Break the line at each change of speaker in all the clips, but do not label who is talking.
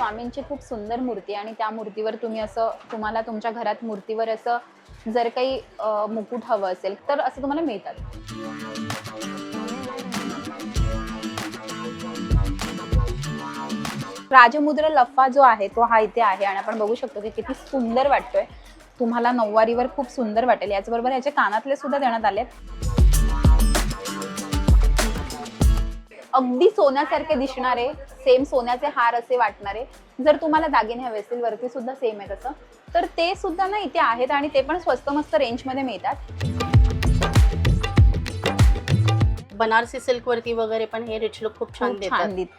स्वामींची खूप सुंदर मूर्ती आणि त्या मूर्तीवर तुम्ही असं तुम्हाला तुमच्या घरात मूर्तीवर असं जर काही मुकुट हवं असेल तर असं तुम्हाला मिळतात. राजमुद्र लफ्फा जो आहे तो हा इथे आहे आणि आपण बघू शकतो की किती सुंदर वाटतोय. तुम्हाला नऊवारीवर खूप सुंदर वाटेल. याचबरोबर याच्या कानातले सुद्धा देण्यात आलेत. अगदी सोन्यासारखे दिसणारे सेम सोन्याचे हार असे वाटणारे जर तुम्हाला दागिने हवे असतील वरती सुद्धा सेम आहे तसं. तर ते सुद्धा ना इथे आहेत आणि ते पण स्वस्त मस्त रेंजमध्ये मिळतात.
बनारसी सिल्क वरती वगैरे पण हे रिच लुक खूप छान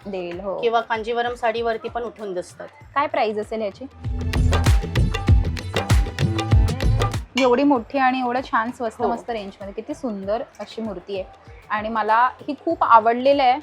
देईल हो.
किंवा कांजीवरम साडीवरती पण उठून दिसतात.
काय प्राइस असेल याची एवढी मोठी आणि एवढं छान स्वस्त
हो.
मस्त रेंजमध्ये किती सुंदर अशी मूर्ती आहे. आणि मला ही खूप आवडलेलं आहे.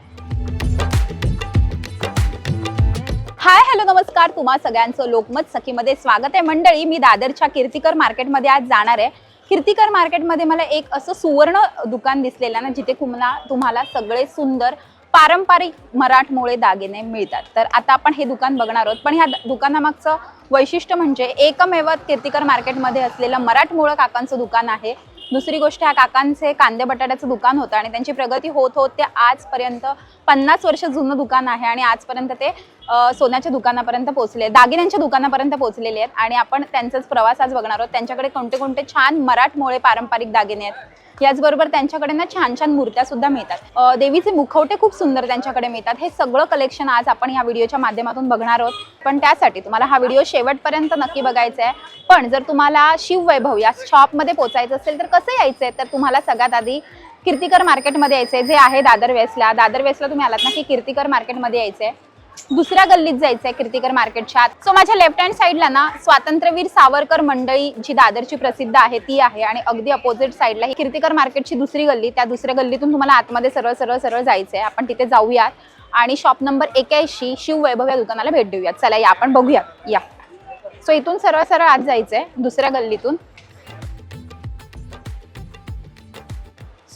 हाय हॅलो नमस्कार. तुम्हा सगळ्यांचं लोकमत सखीमध्ये स्वागत आहे. मंडळी मी दादरच्या कीर्तिकर मार्केटमध्ये आज जाणार आहे. कीर्तिकर मार्केटमध्ये मला एक असं सुवर्ण दुकान दिसलेलं ना जिथे तुम्हाला तुम्हाला सगळे सुंदर पारंपरिक मराठमोळे दागिने मिळतात. तर आता आपण हे दुकान बघणार आहोत. पण ह्या दुकानामागचं वैशिष्ट्य म्हणजे एकमेव कीर्तिकर मार्केटमध्ये असलेलं मराठमोळं काकांचं दुकान आहे. दुसरी गोष्ट ह्या काकांचे कांदे बटाट्याचं दुकान होतं आणि त्यांची प्रगती होत होत ते आजपर्यंत पन्नास वर्ष जुनं दुकान आहे आणि आजपर्यंत ते सोन्याच्या दुकानापर्यंत पोहोचले दागिन्यांच्या दुकानापर्यंत पोहोचलेले आहेत आणि आपण त्यांचाच प्रवास आज बघणार आहोत. त्यांच्याकडे कोणते कोणते छान मराठमोळे पारंपरिक दागिने आहेत. याचबरोबर त्यांच्याकडे ना छान छान मूर्त्या सुद्धा मिळतात. देवीचे मुखवटे खूप सुंदर त्यांच्याकडे मिळतात. हे सगळं कलेक्शन आज आपण या व्हिडिओच्या माध्यमातून बघणार आहोत. पण त्यासाठी तुम्हाला हा व्हिडिओ शेवटपर्यंत नक्की बघायचा आहे. पण जर तुम्हाला शिववैभव या शॉपमध्ये पोचायचं असेल तर कसं यायचं आहे तर तुम्हाला सगळ्यात आधी कीर्तिकर मार्केटमध्ये यायचं आहे जे आहे दादर वेस्टला. दादर वेस्टला तुम्ही आलात ना की कीर्तिकर मार्केटमध्ये यायचं आहे दुसऱ्या गल्लीत जायचंय कीर्तिकर मार्केटच्या आत. सो माझ्या लेफ्ट हँड साईडला ना स्वातंत्र्यवीर सावरकर मंडळी जी दादरची प्रसिद्ध आहे ती आहे. आणि अगदी अपोजिट साईडला ही कीर्तिकर मार्केटची दुसरी गल्ली त्या दुसऱ्या गल्लीतून तुम्हाला आतमध्ये सरळ सरळ सरळ जायचंय. आपण तिथे जाऊयात. आणि शॉप नंबर एक्याऐंशी शिववैभव या दुकानाला भेट देऊयात. चला या आपण बघूयात या. सो इथून सरळ सरळ आत जायचंय दुसऱ्या गल्लीतून.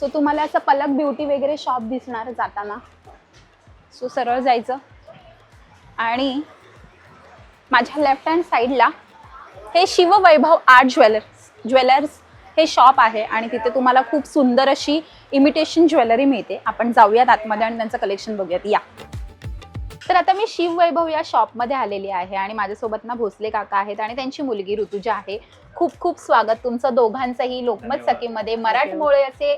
सो तुम्हाला असं पलक ब्युटी वगैरे शॉप दिसणार जाताना. सो सरळ जायचं. आणि माझ्या लेफ्ट हँड साईडला हे शिववैभव आर्ट ज्वेलर्स ज्वेलर्स हे शॉप आहे आणि तिथे तुम्हाला खूप सुंदर अशी इमिटेशन ज्वेलरी मिळते. आपण जाऊयात आतमध्ये आणि त्यांचं कलेक्शन बघूयात. या. तर आता मी शिववैभव या शॉपमध्ये आलेली आहे आणि माझ्यासोबत ना भोसले काका आहेत आणि त्यांची मुलगी ऋतुजा आहे. खूप खूप स्वागत तुमचं दोघांचंही लोकमत सखीमध्ये. मराठमोळे असे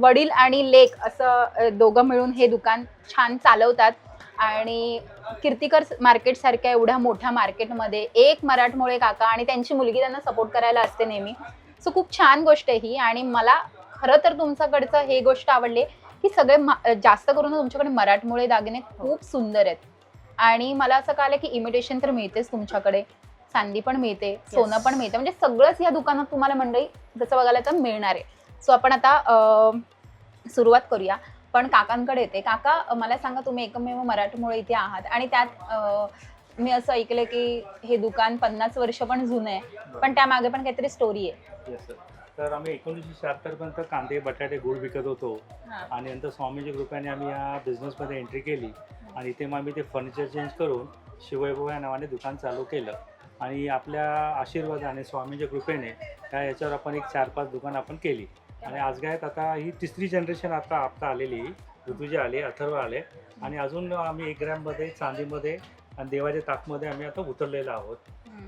वडील आणि लेक असं दोघं मिळून हे दुकान छान चालवतात. आणि कीर्तिकर मार्केट सारख्या एवढ्या मोठ्या मार्केटमध्ये एक मराठमोळे काका आणि त्यांची मुलगी त्यांना सपोर्ट करायला असते नेहमी. सो खूप छान गोष्ट आहे ही आणि मला खरं तर तुमच्याकडचं हे गोष्ट आवडली की सगळे जास्त करून तुमच्याकडे मराठमोळे दागिने खूप सुंदर आहेत. आणि मला असं कळलं की इमिटेशन तर मिळतेच तुमच्याकडे. चांदी पण मिळते सोनं पण मिळते. म्हणजे सगळंच या दुकानात तुम्हाला मंडळी जसं बघायला तर मिळणार आहे. सो आपण आता सुरुवात करूया. पण काकांकडे येते. काका मला सांगा तुम्ही एकमेव मराठमोळे इथे आहात आणि त्यात मी असं ऐकलं की हे दुकान पन्नास वर्ष पण जुनं आहे पण त्यामागे पण काहीतरी स्टोरी आहे.
तर आम्ही एकोणीसशे शहात्तर पर्यंत कांदे बटाटे गुळ विकत होतो. आणि नंतर स्वामीजी कृपेने आम्ही या बिझनेसमध्ये एंट्री केली. आणि इथे मग आम्ही ते फर्निचर चेंज करून शिववैभव या नावाने दुकान चालू केलं. आणि आपल्या आशीर्वादाने स्वामीच्या कृपेने त्या याच्यावर आपण एक चार पाच दुकान आपण केली. आणि आज काय आता ही तिसरी जनरेशन आता आता आलेली ऋतुजे आले अथर्व आले. आणि अजून आम्ही एक ग्रॅममध्ये चांदीमध्ये आणि देवाच्या ताकमध्ये आम्ही आता उतरलेलो आहोत.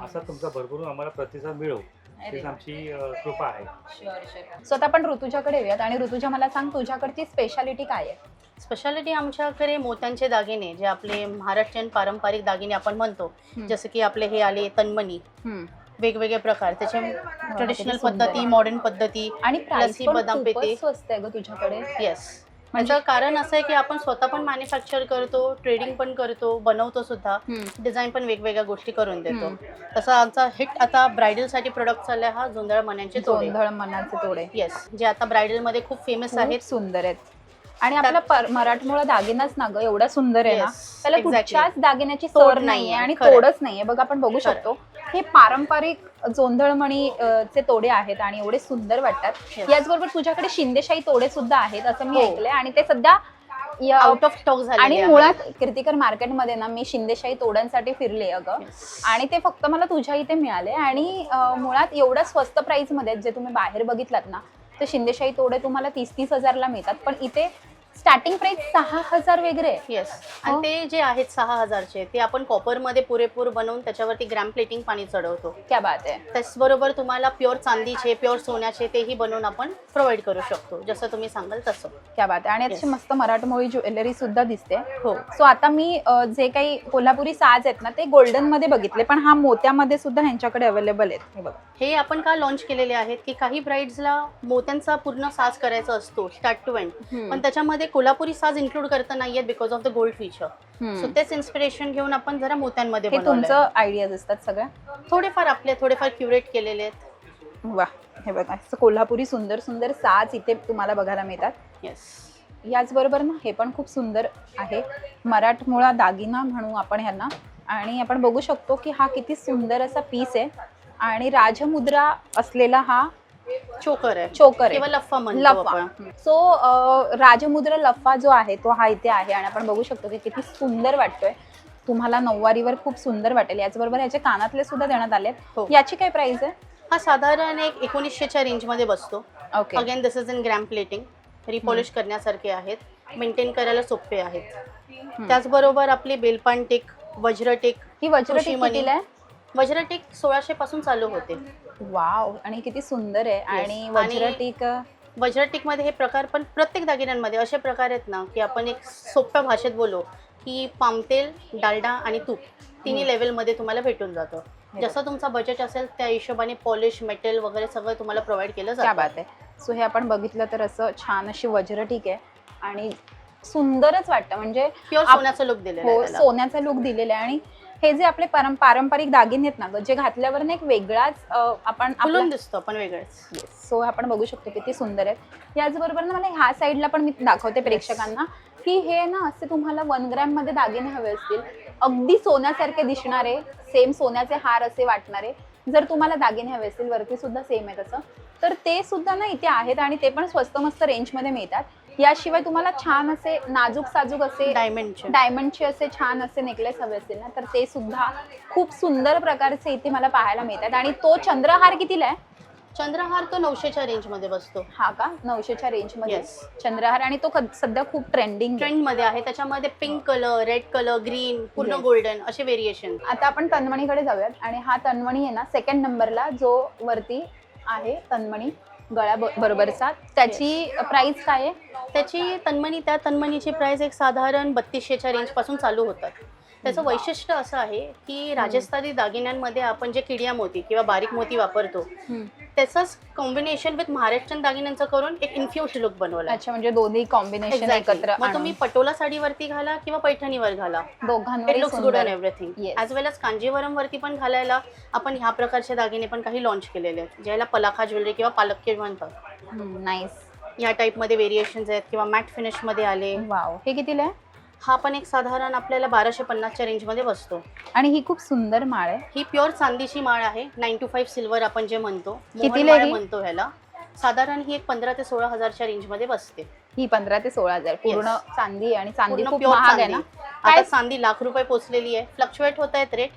असा तुमचा भरभरून आम्हाला प्रतिसाद मिळो हीच आमची कृपा आहे.
सो आता आपण ऋतुजाकडे येऊयात आणि ऋतुजा मला सांग तुझ्याकडची स्पेशालिटी काय आहे?
स्पेशालिटी आमच्याकडे मोत्यांचे दागिने जे आपले महाराष्ट्रीयन पारंपरिक दागिने आपण म्हणतो. जसं की आपले हे आले तन्मनी.
हम्म.
वेगवेगळे प्रकार त्याचे ट्रेडिशनल. पद्धती मॉडर्न पद्धती
आणि प्राइस पण
बदाम पेते.
खूपच स्वस्त आहे ग तुझ्याकडे
येस
म्हणजे
कारण असं आहे की आपण स्वतः पण मॅन्युफॅक्चर करतो ट्रेडिंग पण करतो बनवतो सुद्धा. डिझाईन पण वेगवेगळ्या गोष्टी करून देतो. तसा आमचा हिट आता ब्रायडलसाठी प्रोडक्ट चाललाय हा जोंधळ मण्यांचे तोडे
गोंधळ मनाचे तोडे
येस जे आता ब्रायडलमध्ये खूप फेमस आहेत
सुंदर आहेत आणि आपला मराठमोळा दागिनाच ना ग एवढा सुंदर आहे ना
Yes,
त्याला
exactly.
कुठच्याच दागिन्याची
तोड
सर
नाहीये,
नाहीये आणि
खरंय.
तोडच नाहीये बघा आपण बघू
खरंय.
शकतो हे पारंपरिक जोंधळमणी चे तोडे आहेत आणि एवढे सुंदर वाटतात. याचबरोबर तुझ्याकडे शिंदेशाही तोडे सुद्धा आहेत असं मी
हो.
ऐकलंय. आणि ते सध्या
आउट ऑफ स्टॉक झाले
आणि मुळात कीर्तिकर मार्केटमध्ये ना मी शिंदेशाही तोड्यांसाठी फिरले अगं. आणि ते फक्त मला तुझ्या इथे मिळाले. आणि मुळात एवढ्या स्वस्त प्राइसमध्ये जे तुम्ही बाहेर बघितलात ना तर शिंदेशाही तोडे तुम्हाला तीस तीस हजारला मिळतात. पण इथे स्टार्टिंग प्राइस सहा हजार वगैरे.
येस
हो.
आणि ते जे आहेत सहा हजारचे ते आपण कॉपरमध्ये पुरेपूर बनवून त्याच्यावरती ग्रॅम प्लेटिंग पाणी चढवतो.
क्या बात आहे.
त्याचबरोबर तुम्हाला प्युअर चांदीचे प्युअर सोन्याचे तेही बनवून आपण प्रोव्हाइड करू शकतो. जसं तुम्ही सांगाल तसं.
क्या बात आहे. आणि अशी. मस्त मराठमोळी ज्वेलरी सुद्धा दिसते.
हो.
सो आता मी अ, जे काही कोल्हापुरी साज आहेत ना ते गोल्डनमध्ये बघितले पण हा मोत्यामध्ये सुद्धा ह्यांच्याकडे अवेलेबल आहेत. हे बघा.
हे आपण का लॉन्च केलेले आहेत? की काही ब्राईड्सला मोत्यांचा पूर्ण साज करायचा असतो स्टार्ट टू एंड. पण त्याच्यामध्ये कोल्हापुरी साज इन्क्लूड करता नाहीयेत because of the gold feature. So तेच इन्स्पिरेशन घेऊन आपण जरा मोत्यांमध्ये.
तुमचं आयडियाज असतात सगळ्या?
थोडेफार आपले थोडेफार क्युरेट केलेले आहेत.
वा हे बघा. कोल्हापुरी सुंदर सुंदर साज इथे तुम्हाला बघायला मिळतात.
येस
याचबरोबर ना हे पण खूप सुंदर आहे. मराठमोळा दागिना म्हणू आपण ह्यांना. आणि आपण बघू शकतो की हा किती सुंदर असा पीस आहे. आणि राजमुद्रा असलेला हा
चोकर आहे.
चोकर
किंवा लफ्फा
लफा. सो राजमुद्रा लफा जो आहे तो हा इथे आहे आणि आपण बघू शकतो की किती सुंदर वाटतोय. तुम्हाला नऊवारीवर खूप सुंदर वाटेल. याचबरोबर याचे कानातले सुद्धा देण्यात आले
हो.
याची काय प्राइस आहे?
हा साधारण एक एकोणीसशेच्या रेंजमध्ये बसतो.
Okay
again this is in gram plating repolish करण्यासारखे आहेत. मेंटेन करायला सोपे आहेत. त्याचबरोबर आपली बेलपान टिक वज्रटिक
ही वज्रटी
कृषीमणी.
कितीला आहे?
वज्रटिक सोळाशे पासून चालू होते.
वाव आणि किती सुंदर आहे. आणि
आणि-
वज्रटीक
वज्रटिकमध्ये हे प्रकार पण प्रत्येक दागिन्यांमध्ये असे प्रकार आहेत ना की आपण एक सोप्या भाषेत बोलू की पामतेल डालडा आणि तूप तिन्ही लेवलमध्ये तुम्हाला भेटून जातं.
हे
जसं तुमचा बजेट असेल त्या हिशोबाने पॉलिश मेटल वगैरे सगळं तुम्हाला प्रोव्हाइड केलं
क्या
जातं
बात आहे. सो हे आपण बघितलं तर असं छान अशी वज्रटीक आहे. आणि सुंदरच वाटतं. म्हणजे
प्युअर
आप-
सोन्याचं लुक दिलेलं
हो
आहे त्याला.
सोन्याचा लुक दिलेला आहे. आणि हे जे आपले परं पारंपरिक दागिने आहेत ना ग, जे घातल्यावर ना एक वेगळाच आपण आपला-
दिसतो आपण वेगळेच.
सो आपण बघू शकतो किती सुंदर आहेत. याचबरोबर ना मला ह्या साईडला पण मी दाखवते प्रेक्षकांना की हे ना असे तुम्हाला वन ग्रॅममध्ये दागिने हवे असतील. अगदी सोन्यासारखे दिसणारे सेम सोन्याचे हार असे वाटणारे जर तुम्हाला दागिने हवे असतील वरती सुद्धा सेम आहे तसं. तर ते सुद्धा ना इथे आहेत आणि ते पण स्वस्त मस्त रेंजमध्ये मिळतात. याशिवाय तुम्हाला छान असे नाजूक साजूक असे
डायमंडचे
डायमंडचे असे छान असे नेकलेस हवे असतील ना तर ते सुद्धा खूप सुंदर प्रकारचे इथे मला पाहायला मिळतात. आणि तो चंद्रहार कितीला आहे?
चंद्रहार तो नऊशेच्या रेंजमध्ये बसतो.
हा का? नऊशेच्या रेंजमध्ये?
Yes.
चंद्रहार आणि तो सध्या खूप ट्रेंडिंग
ट्रेंडमध्ये आहे. त्याच्यामध्ये pink colour red colour green पूर्ण
Yes.
गोल्डन असे व्हेरिएशन
आता आपण तन्मणीकडे जाऊयात. आणि हा तन्मणी आहे ना सेकंड नंबरला जो वरती आहे तन्मणी. गळ्या ब- बरोबरचा. त्याची प्राइस काय आहे?
त्याची तन्मनी त्या तन्मनीची प्राइस एक साधारण बत्तीसशेच्या रेंजपासून चालू होतात. त्याचं. वैशिष्ट्य असं आहे की राजस्थानी दागिन्यांमध्ये आपण जे किडिया मोती किंवा बारीक मोती वापरतो त्याचंच कॉम्बिनेशन विथ महाराष्ट्रीयन दागिन्यांचं करून एक इन्फ्युज लुक बनवला
अच्छा म्हणजे दोन्ही कॉम्बिनेशन एकत्र
मग तुम्ही पटोला साडीवरती घाला किंवा पैठणीवर घाला.
दोघांवर
looks good and everything. As well as Kanjeevaram वरती पण घालायला आपण ह्या प्रकारचे दागिने पण काही लॉन्च केलेले आहेत ज्याला पलाखा ज्वेलरी किंवा पालक्के म्हणतात.
नाईस
या टाईपमध्ये व्हेरिएशन्स आहेत किंवा मॅट फिनिशमध्ये आले.
वाव हे कितीला आहे?
हा पण एक साधारण आपल्याला बाराशे पन्नासच्या रेंजमध्ये बसतो.
आणि ही खूप सुंदर माळ आहे.
ही प्युअर चांदीची माळ आहे. नाईन टू फाईव्ह सिल्वर आपण जे म्हणतो मोहन
कितीला
माळ
ही?
म्हणतो ह्याला साधारण ही एक पंधरा ते सोळा हजारच्या रेंजमध्ये बसते.
ही पंधरा ते सोळा हजार. पूर्ण चांदी आणि चांदी
पूर्ण
खूप
प्युअर
महाग आहे
चांदी.
ना?
आता
काय?
चांदी लाख रुपये पोचलेली आहे. फ्लक्च्युएट होत आहेत rate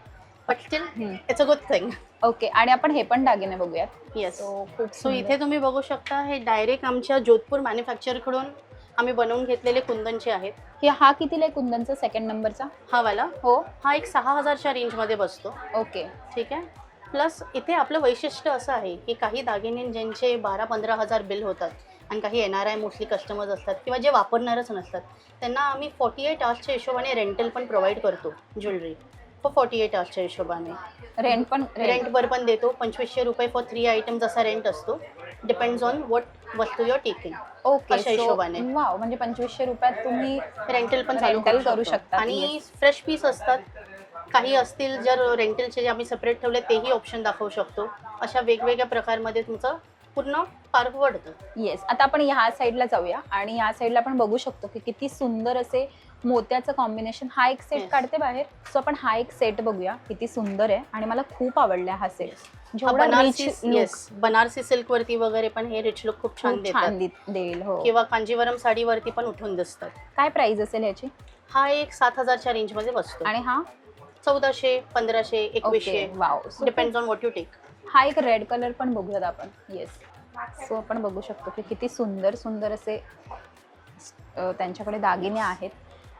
but still
hmm.
It's a good thing
okay आणि आपण हे पण दागिने बघूयात.
येस
सो खूप
सो
सुंदर.
इथे तुम्ही बघू शकता हे डायरेक्ट आमच्या जोधपूर मॅन्युफॅक्चरकडून आम्ही बनवून घेतलेले कुंदनचे आहेत.
हे हा कितीला आहे कुंदनचा सेकंड नंबरचा
हा वाला?
हो.
हा एक सहा हजारच्या रेंजमध्ये बसतो.
ओके.
ठीक आहे? प्लस इथे आपलं वैशिष्ट्य असं आहे की काही दागिने ज्यांचे बारा पंधरा हजार बिल होतात आणि काही N R I mostly customers असतात किंवा जे वापरणारच नसतात त्यांना आम्ही फॉर्टी एट आवर्सच्या हिशोबाने रेंटल पण प्रोव्हाइड करतो ज्वेलरी फॉर फॉर्टी एट आवर्सच्या हिशोबाने.
रेंट पण रेंट
रेंटवर पण देतो. पंचवीसशे रुपये फॉर थ्री आयटम्स असा रेंट असतो. डिपेंड्स ऑन वॉट वस्तू युअर टेकिंग
ओके
अशा हिशोबाने.
वाव म्हणजे पंचवीसशे रुपयात तुम्ही
रेंटल पण चालू
Rental
करू शकतो. आणि फ्रेश पीस असतात काही असतील जर रेंटलचे जे आम्ही सेपरेट ठेवले तेही ऑप्शन दाखवू शकतो अशा वेगवेगळ्या प्रकारमध्ये तुमचं पूर्ण पार पडतं.
येस आता आपण ह्या साईडला जाऊया आणि ह्या साईडला आपण बघू शकतो की किती सुंदर असे मोत्याचं कॉम्बिनेशन हा एक सेट
Yes.
काढते बाहेर. सो आपण हा एक सेट बघूया किती सुंदर आहे आणि मला खूप आवडला हा सेट
हा
जेवढा
Banarasi
look.
Yes Banarasi silk वरती वगैरे पण हे रिच लुक खूप छान
खूप छान
देतात
दि- देईल हो.
किंवा कांजीवरम साडीवरती पण उठून दिसतात.
काय प्राइस असेल याची?
हा एक सात हजारच्या रेंजमध्ये बसतो.
आणि हा?
चौदाशे पंधराशे एकवीसशे.
Wow
depends on what you take
हा एक रेड कलर पण बघूयात आपण. येस सो आपण बघू शकतो की किती सुंदर सुंदर असे त्यांच्याकडे दागिने आहेत.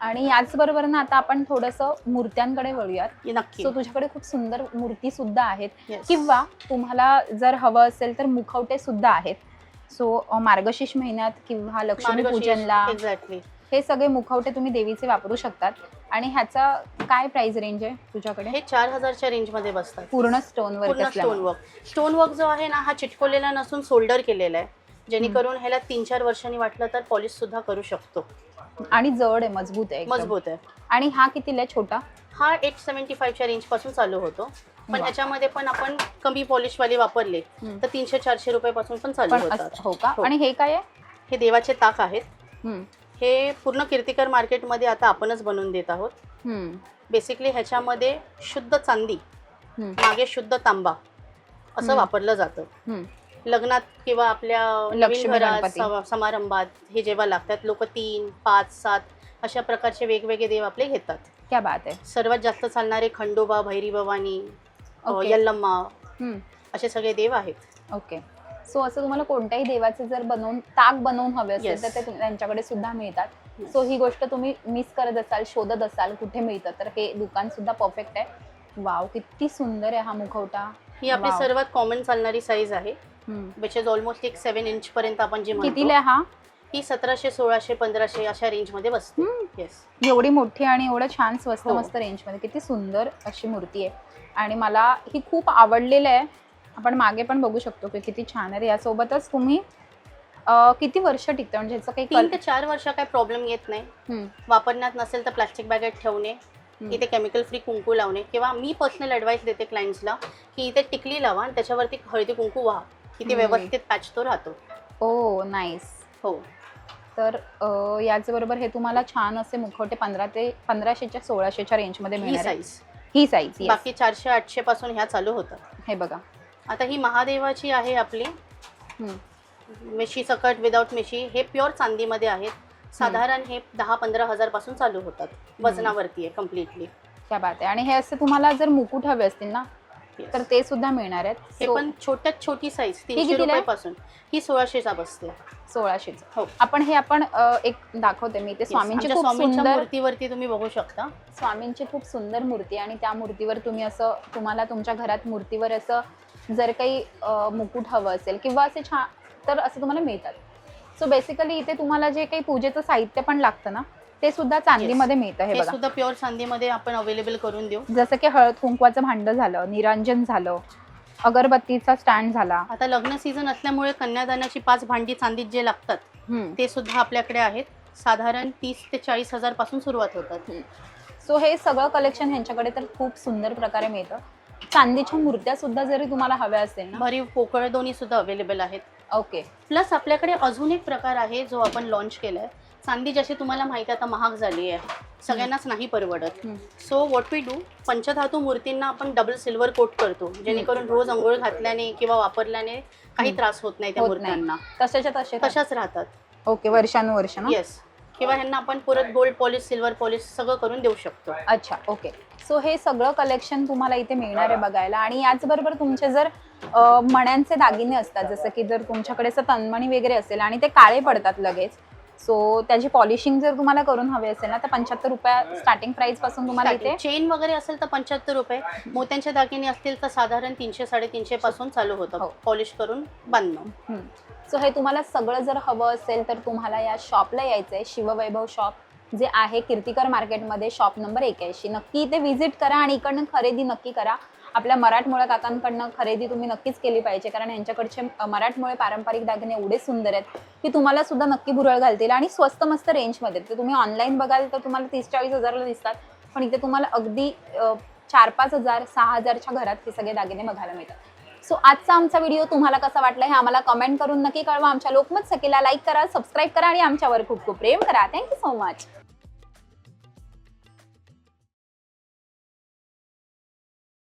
आणि याचबरोबर ना आता आपण थोडंसं मूर्त्यांकडे वळूयात.
नक्की.
सो तुझ्याकडे खूप सुंदर मूर्ती सुद्धा आहेत. किंवा तुम्हाला जर हवं असेल तर मुखवटे सुद्धा आहेत. सो मार्गशीर्ष महिन्यात किंवा लक्ष्मी पूजनला
एक्झॅक्टली
हे सगळे मुखवटे तुम्ही देवीचे वापरू शकतात. आणि ह्याचा काय प्राइस रेंज आहे तुझ्याकडे?
हे चार हजारच्या रेंजमध्ये बसतात.
पूर्ण स्टोन वर्क
पूर्ण स्टोन वर्क स्टोन वर्क जो आहे ना हा चिटकवलेला नसून सोल्डर केलेला आहे. जेणेकरून ह्याला तीन चार वर्षांनी वाटलं तर पॉलिश सुद्धा करू शकतो.
आणि जड आहे मजबूत आहे.
मजबूत आहे.
आणि हा कितीला आहे? छोटा?
हा एट सेव्हन्टी फाईव्हच्या रेंजपासून चालू होतो. पण. ह्याच्यामध्ये पण आपण कमी पॉलिश वाले वापरले. तर तीनशे चारशे रुपयापासून पण चालू होतात.
हो का?
हो.
आणि हे काय आहे?
हे देवाचे ताक आहेत. हे पूर्ण कीर्तिकर मार्केटमध्ये आता आपणच बनवून देत आहोत. बेसिकली ह्याच्यामध्ये शुद्ध चांदी मागे शुद्ध तांबा असं. वापरलं जातं. लग्नात किंवा आपल्या नवीन घरात समारंभात हे जेव्हा लागतात लोक तीन पाच सात अशा प्रकारचे वेगवेगळे देव आपले घेतात.
क्या बात आहे.
सर्वात जास्त चालणारे खंडोबा भैरी भवानी. यल्लम्मा असे सगळे देव आहेत.
ओके सो असं तुम्हाला कोणत्याही देवाचे जर बनवून ताक बनवून हवे असेल
Yes.
तर ते तुम- त्यांच्याकडे सुद्धा मिळतात
Yes.
सो ही गोष्ट तुम्ही मिस करत असाल शोधत असाल कुठे मिळतं तर हे दुकान सुद्धा परफेक्ट आहे वाव किती सुंदर आहे हा मुखवटा
ही आपली
Wow.
सर्वात कॉमन चालणारी साईज आहे. विच इज ऑलमोस्ट एक सेव्हन इंच पर्यंत आपण जी म्हणतो
कितीला आहे हा
ही सतराशे सोळाशे पंधराशे अशा रेंजमध्ये बसते
हम्म.
येस
एवढी मोठी आणि एवढं छान स्वस्त
हो.
मस्त रेंजमध्ये किती सुंदर अशी मूर्ती आहे आणि मला ही खूप आवडलेलं आहे आपण मागे पण बघू शकतो की किती छान आहे यासोबतच तुम्ही अं, किती वर्ष टिकतं? म्हणजे ह्याचं काही
तीन
कल-
ते चार वर्ष काही प्रॉब्लेम येत नाही.
हम्म,
वापरण्यात नसेल तर प्लास्टिक बॅगेत ठेवणे
हम्म.
इथे केमिकल फ्री कुंकू लावणे किंवा मी पर्सनल ॲडवाईस देते क्लायंट्सला की इथे टिकली लावा आणि त्याच्यावरती हळदी कुंकू व्हा. किती
हम्म.
व्यवस्थित पॅच तो राहतो.
ओ नाईस
हो.
तर अं, याचबरोबर हे तुम्हाला छान असे मुखवटे पंधरा ते पंधराशेच्या सोळाशेच्या रेंजमध्ये
ही
मिळणार आहे.
साईज
ही साईज
बाकी चारशे आठशे पासून ह्या चालू होतात.
हे बघा.
आता ही महादेवाची आहे आपली. मेशी सकट विदाऊट मेशी हे प्युअर चांदीमध्ये आहेत. साधारण हे दहा पंधरा हजारपासून चालू होतात. वजनावरती आहे कम्प्लिटली
क्या बात आहे. आणि हे असे तुम्हाला जर मुकुट हवे असतील ना तर ते सुद्धा मिळणार आहेत.
हे पण छोट्यात छोटी साईज तीनशे? रुपयापासून. ही सोळाशेचा बसते.
सोळाशेच.
हो.
आपण हे आपण एक दाखवते मी. ते स्वामींची
मूर्तीवरती तुम्ही बघू शकता.
स्वामींची खूप सुंदर मूर्ती आणि त्या मूर्तीवर तुम्ही असं तुम्हाला तुमच्या घरात मूर्तीवर असं जर काही मुकुट हवं असेल किंवा असे छान तर असं तुम्हाला मिळतात. सो बेसिकली इथे तुम्हाला जे काही पूजेचं साहित्य पण लागतं ना ते सुद्धा चांदीमध्ये मिळतं हे बघा.
सुद्धा प्युअर चांदीमध्ये आपण अवेलेबल करून देऊ.
जसं की हळद कुंकवाचं भांड झालं निरांजन झालं अगरबत्तीचा स्टँड झाला.
आता लग्न सीझन असल्यामुळे कन्यादानाची पाच भांडी चांदीत जे लागतात. ते सुद्धा आपल्याकडे आहेत. साधारण तीस ते चाळीस हजारपासून सुरुवात होतात.
सो हे सगळं कलेक्शन ह्यांच्याकडे तर खूप सुंदर प्रकारे मिळतं. चांदीच्या मूर्त्या सुद्धा जरी तुम्हाला हव्या असेल ना.
भरीव पोकळ दोन्ही सुद्धा अवेलेबल आहेत.
ओके
प्लस आपल्याकडे अजून एक प्रकार आहे जो आपण लॉन्च केलाय. चांदी जशी तुम्हाला माहिती आता महाग झाली आहे. सगळ्यांनाच नाही परवडत. सो वॉट वी डू पंचधातू मूर्तींना आपण डबल सिल्वर कोट करतो. जेणेकरून रोज अंघोळ घातल्याने किंवा वापरल्याने काही. त्रास होत नाही त्या
होत नाही.
मूर्त्यांना.
तशाच्या तसे
तशाच राहतात.
ओके वर्षानुवर्ष ना?
येस किंवा ह्यांना आपण परत गोल्ड पॉलिश सिल्वर पॉलिश सगळं करून देऊ शकतो.
अच्छा ओके. सो हे सगळं कलेक्शन तुम्हाला इथे मिळणार आहे बघायला आणि याचबरोबर तुमचे जर अ, मण्यांचे दागिने असतात जसं की जर तुमच्याकडे असं तन्मणी वगैरे असेल आणि ते काळे पडतात लगेच सो त्याची पॉलिशिंग जर तुम्हाला करून हवी असेल ना तर पंच्याहत्तर रुपया स्टार्टिंग प्राइसपासून तुम्हाला इथे
चेन वगैरे असेल तर पंच्याहत्तर रुपये. मोत्यांचे दागिने असतील तर साधारण तीनशे साडेतीनशे पासून चालू होतं.
हो.
पॉलिश करून बांधणं
सो हे तुम्हाला सगळं जर हवं असेल तर तुम्हाला या शॉपला यायचं आहे शिववैभव शॉप जे आहे कीर्तिकर मार्केटमध्ये शॉप नंबर एक्याऐंशी. नक्की इथे व्हिजिट करा आणि इकडनं खरेदी नक्की करा. आपल्या मराठमोळ्या काकांकडनं खरेदी तुम्ही नक्कीच केली पाहिजे. कारण यांच्याकडचे मराठमोळे पारंपरिक दागिने एवढे सुंदर आहेत की तुम्हाला सुद्धा नक्की भुरळ घालतील आणि स्वस्त मस्त रेंजमध्ये. ते तुम्ही ऑनलाईन बघाल तर तुम्हाला तीस चाळीस हजारला दिसतात. पण इथे तुम्हाला अगदी चार पाच हजार सहा हजारच्या घरात हे सगळे दागिने बघायला मिळतात. सो आजचा आमचा व्हिडिओ तुम्हाला कसा वाटला हे आम्हाला कमेंट करून नक्की कळवा. आमच्या लोकमत सखीला लाईक करा सबस्क्राईब करा आणि आमच्यावर खूप खूप प्रेम करा. Thank you so much